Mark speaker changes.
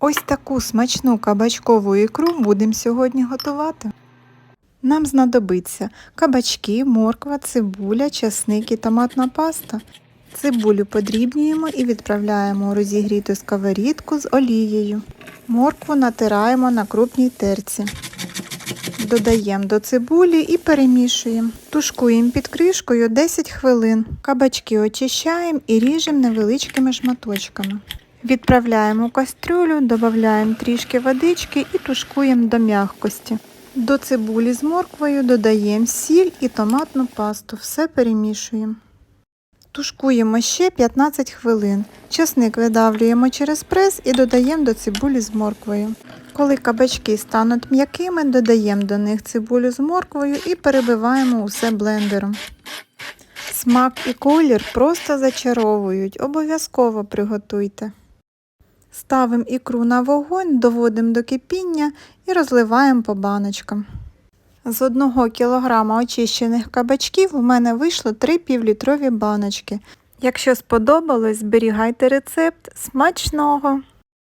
Speaker 1: Ось таку смачну кабачкову ікру будемо сьогодні готувати. Нам знадобиться кабачки, морква, цибуля, часник і томатна паста. Цибулю подрібнюємо і відправляємо у розігріту сковорідку з олією. Моркву натираємо на крупній терці. Додаємо до цибулі і перемішуємо. Тушкуємо під кришкою 10 хвилин. Кабачки очищаємо і ріжемо невеличкими шматочками. Відправляємо у кастрюлю, додаємо трішки водички і тушкуємо до м'якості. До цибулі з морквою додаємо сіль і томатну пасту. Все перемішуємо. Тушкуємо ще 15 хвилин. Часник видавлюємо через прес і додаємо до цибулі з морквою. Коли кабачки стануть м'якими, додаємо до них цибулю з морквою і перебиваємо усе блендером. Смак і колір просто зачаровують, обов'язково приготуйте. Ставимо ікру на вогонь, доводимо до кипіння і розливаємо по баночкам. З 1 кг очищених кабачків у мене вийшло 3 півлітрові баночки. Якщо сподобалось, зберігайте рецепт. Смачного!